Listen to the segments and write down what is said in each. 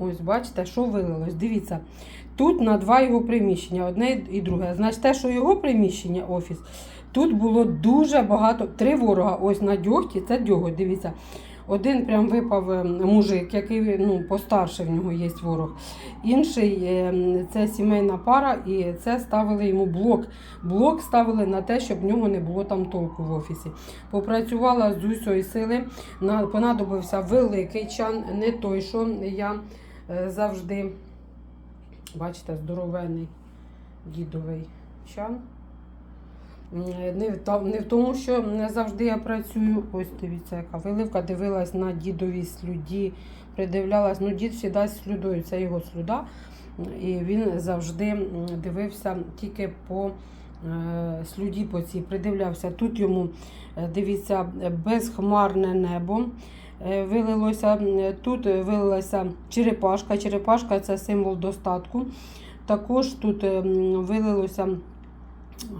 Ось, бачите, що вилилось. Дивіться, тут на два його приміщення, одне і друге. Значить, те, що його приміщення, офіс, тут було дуже багато. Три ворога. Ось на дьогті, це дьоготь, дивіться. Один прям випав е, мужик, який ну, постарше в нього є ворог. Інший е, це сімейна пара, і це ставили йому блок. Блок ставили на те, щоб в нього не було там толку в офісі. Попрацювала з усієї сили, понадобився великий чан, не той, що я завжди, бачите, здоровенний дідовий чан. Е, Не в, тому, що не завжди я працюю. Ось дивіться, яка виливка дивилась на дідові слюді, придивлялась. Ну, дід завжди слюдою, це його слюда. І він завжди дивився тільки по е, слюді по цій, придивлявся. Тут йому, е, дивіться, безхмарне небо. Е, Вилилося, тут вилилася черепашка. Черепашка це символ достатку. Також тут е, вилилося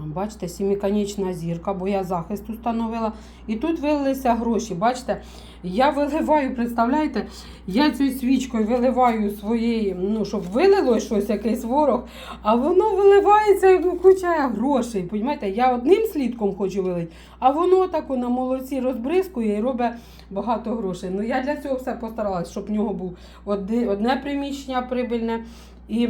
Бачите, сіміконічна зірка, бо я захист установила. І тут вилилися гроші. Бачите, я виливаю, представляєте, я цю свічкою виливаю своєї, ну, щоб вилило щось, якийсь ворог, а воно виливається і куча грошей. Понімаєте, я одним слідком хочу вилити, а воно тако на молоці розбризкує і робить багато грошей. Ну я для цього все постаралась, щоб в нього був одне приміщення прибильне і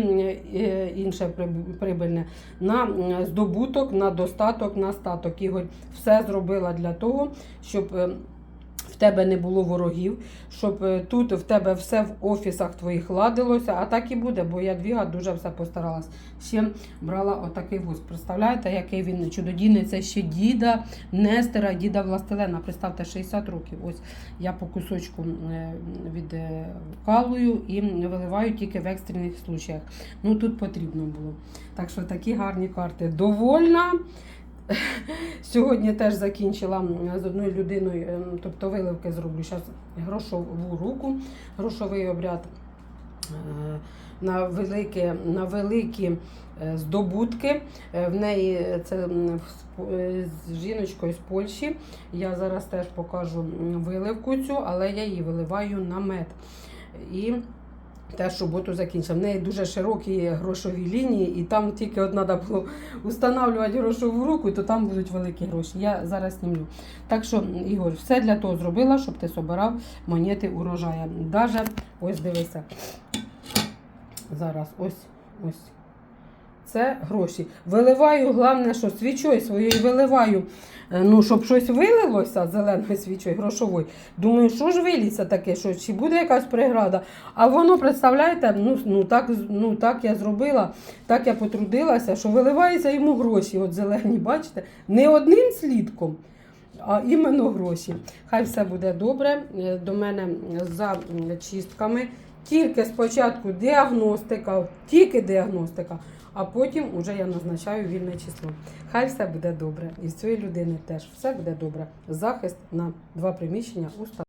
інше приб- прибильне на здобуток, на достаток, на статок. Ігор все зробила для того, щоб е, в тебе не було ворогів, щоб е, тут в тебе все в офісах твоїх ладилося, а так і буде, бо я двіга дуже все постаралась. Ще брала отакий вуз. Представляєте, який він чудодійний? Це ще діда Нестера, діда Властелена. Представте, 60 років. Ось я по кусочку е, відкалую і виливаю тільки в екстрених случаях. Ну тут потрібно було. Так що такі гарні карти. Довольна. Сьогодні теж закінчила з одною людиною, ем, тобто виливки зроблю зараз грошову руку, грошовий обряд е, на великі, на великі е, здобутки. Е, В неї це з жіночкою з Польщі. Я зараз теж покажу виливку цю, але я її виливаю на мед. І теж роботу закінчила. В неї дуже широкі грошові лінії, і там тільки от треба було встановлювати грошову руку, то там будуть великі гроші. Я зараз знімлю. Так що, Ігор, все для того зробила, щоб ти собирав монети урожая. Даже ось дивися. Зараз ось ось. Це гроші. Виливаю, головне, що свічою своєю виливаю, е, ну, щоб щось вилилося зеленою свічою, грошовою. Думаю, що ж виліться таке, що чи буде якась преграда. А воно, представляєте, ну, ну, так, ну так я зробила, так я потрудилася, що виливаються йому гроші, от зелені, бачите, не одним слідком. А іменно гроші. Хай все буде добре. Е, До мене за чистками. Тільки спочатку діагностика, тільки діагностика, а потім уже я назначаю вільне число. Хай все буде добре. І з цієї людини теж все буде добре. Захист на два приміщення у